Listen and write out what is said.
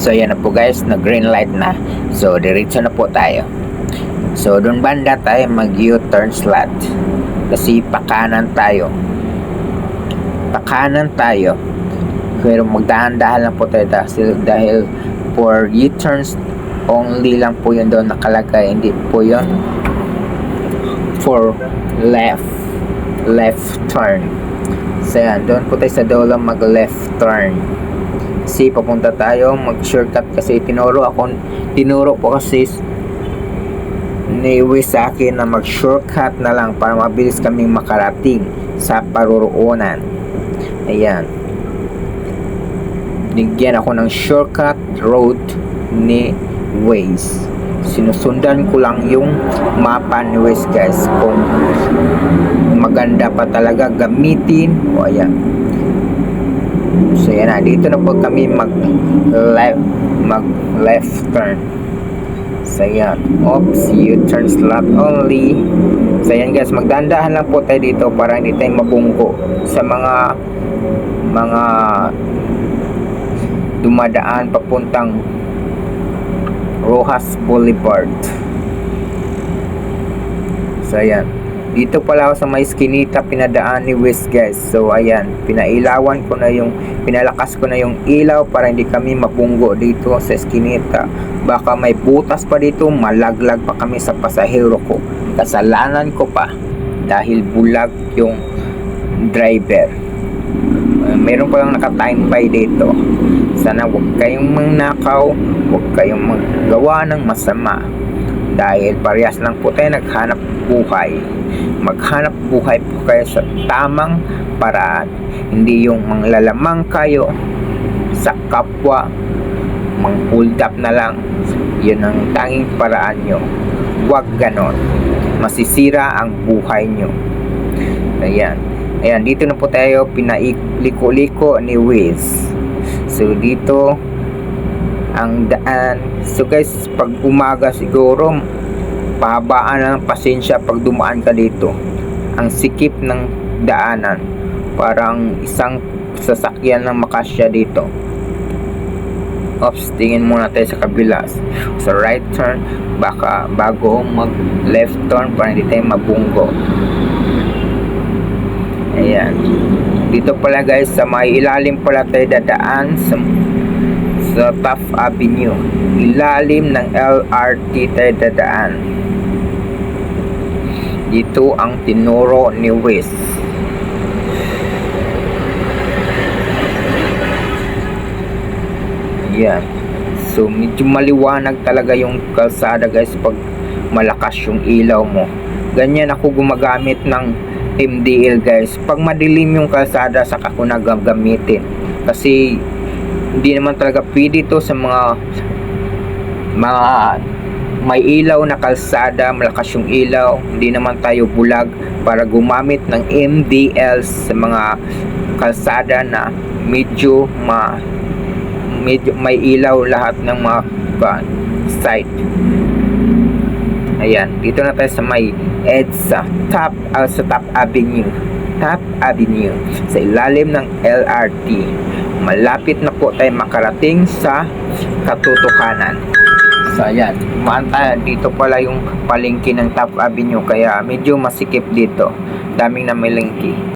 So yan na po guys, na green light na. So diretso na po tayo. So doon banda tayo mag U-turn slot. Kasi pakanan tayo. Pakanan tayo. Pero magdahan-dahan lang po tayo dahil, dahil for U-turns only lang po yun doon nakalagay. Hindi po yun for left left turn. So yan, doon po tayo sa dulo mag left turn. Kasi papunta tayo mag shortcut kasi tinuro ako tinuro po kasi ni sa akin na mag shortcut na lang para mabilis kaming makarating sa paruroonan. Ayan. Bigyan ako ng shortcut road ni Waze. Sinusundan ko lang yung mapa ni Waze guys. Kung maganda pa talaga gamitin. O ayan. So yan na. Dito na po kami mag left, mag left turn. So yan. Oops. U-turn slot only. So yan guys. Magdandahan lang po tayo dito para hindi tayo mabungko sa mga mga dumadaan papuntang Rojas Boulevard. So ayan. Dito pala ako sa may skinita pinadaan ni West guys. So ayan, pinailawan ko na yung pinalakas ko na yung ilaw para hindi kami mapunggo dito sa skinita. Baka may butas pa dito, malaglag pa kami sa pasahero ko. Kasalanan ko pa dahil bulag yung driver. Meron pa lang naka-time by dito. Sana huwag kayong mangnakaw, huwag kayong maggawa ng masama. Dahil parehas lang po tayo naghanap buhay. Maghanap buhay po kayo sa tamang paraan. Hindi yung manglalamang kayo sa kapwa, mang hold up na lang. Yun ang tanging paraan nyo. Huwag ganon. Masisira ang buhay nyo. Ayan. Ayan, dito na po tayo pinailiko-liko ni Wiz. So, dito ang daan. So, guys, pag umaga siguro, pahabaan ng pasensya pag dumaan ka dito. Ang sikip ng daanan. Parang isang sasakyan ng makasya dito. Ops, tingin muna tayo sa kabila. Sa right turn, baka bago mag left turn para hindi tayo mabunggo. Ayan. Dito pala guys, sa may ilalim pala tayo dadaan sa, sa Taft Avenue. Ilalim ng LRT tayo dadaan. Dito ang tinuro ni West. Ayan. So, medyo maliwanag talaga yung kalsada guys pag malakas yung ilaw mo. Ganyan ako gumagamit ng MDL guys. Pag madilim yung kalsada, saka ko nagagamitin. Kasi, hindi naman talaga pwede to sa mga mga may ilaw na kalsada, malakas yung ilaw, hindi naman tayo bulag para gumamit ng MDL sa mga kalsada na medyo ma medyo may ilaw lahat ng mga uh, site. Ayan, dito na tayo sa may EDSA, Top, uh, sa Top Avenue. Top Avenue, sa ilalim ng LRT. Malapit na po tayo makarating sa katutukanan. So, ayan, manta, dito pala yung palengke ng Top Avenue, kaya medyo masikip dito. Daming namilingki.